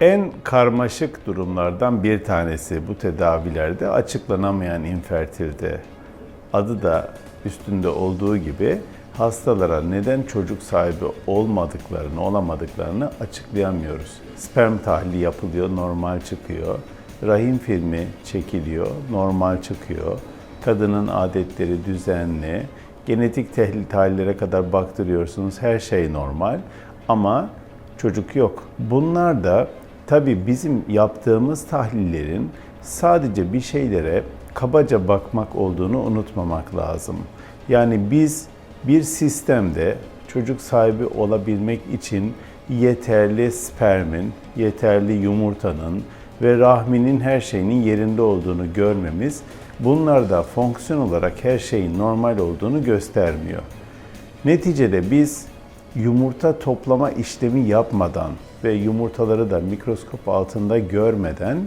En karmaşık durumlardan bir tanesi bu tedavilerde açıklanamayan infertilite. Adı da üstünde olduğu gibi hastalara neden çocuk sahibi olmadıklarını, olamadıklarını açıklayamıyoruz. Sperm tahlili yapılıyor, normal çıkıyor. Rahim filmi çekiliyor, normal çıkıyor. Kadının adetleri düzenli. Genetik tehlil tahlillere kadar baktırıyorsunuz, her şey normal. Ama çocuk yok. Bunlar da tabii bizim yaptığımız tahlillerin sadece bir şeylere kabaca bakmak olduğunu unutmamak lazım. Yani biz bir sistemde çocuk sahibi olabilmek için yeterli spermin, yeterli yumurtanın ve rahminin her şeyinin yerinde olduğunu görmemiz bunlar da fonksiyon olarak her şeyin normal olduğunu göstermiyor. Neticede biz yumurta toplama işlemi yapmadan ve yumurtaları da mikroskop altında görmeden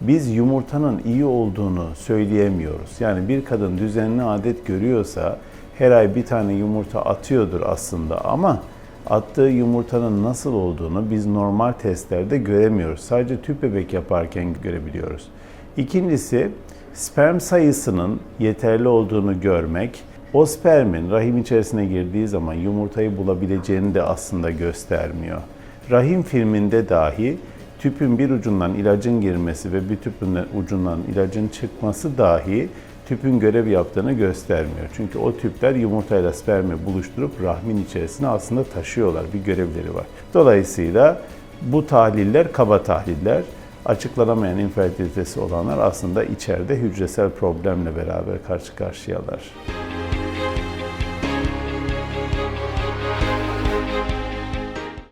biz yumurtanın iyi olduğunu söyleyemiyoruz. Yani bir kadın düzenli adet görüyorsa her ay bir tane yumurta atıyordur aslında ama attığı yumurtanın nasıl olduğunu biz normal testlerde göremiyoruz. Sadece tüp bebek yaparken görebiliyoruz. İkincisi sperm sayısının yeterli olduğunu görmek, o spermin rahim içerisine girdiği zaman yumurtayı bulabileceğini de aslında göstermiyor. Rahim filminde dahi tüpün bir ucundan ilacın girmesi ve bir tüpün ucundan ilacın çıkması dahi tüpün görev yaptığını göstermiyor. Çünkü o tüpler yumurtayla spermi buluşturup rahmin içerisine aslında taşıyorlar. Bir görevleri var. Dolayısıyla bu tahliller kaba tahliller. Açıklanamayan infertilitesi olanlar aslında içeride hücresel problemle beraber karşı karşıyalar.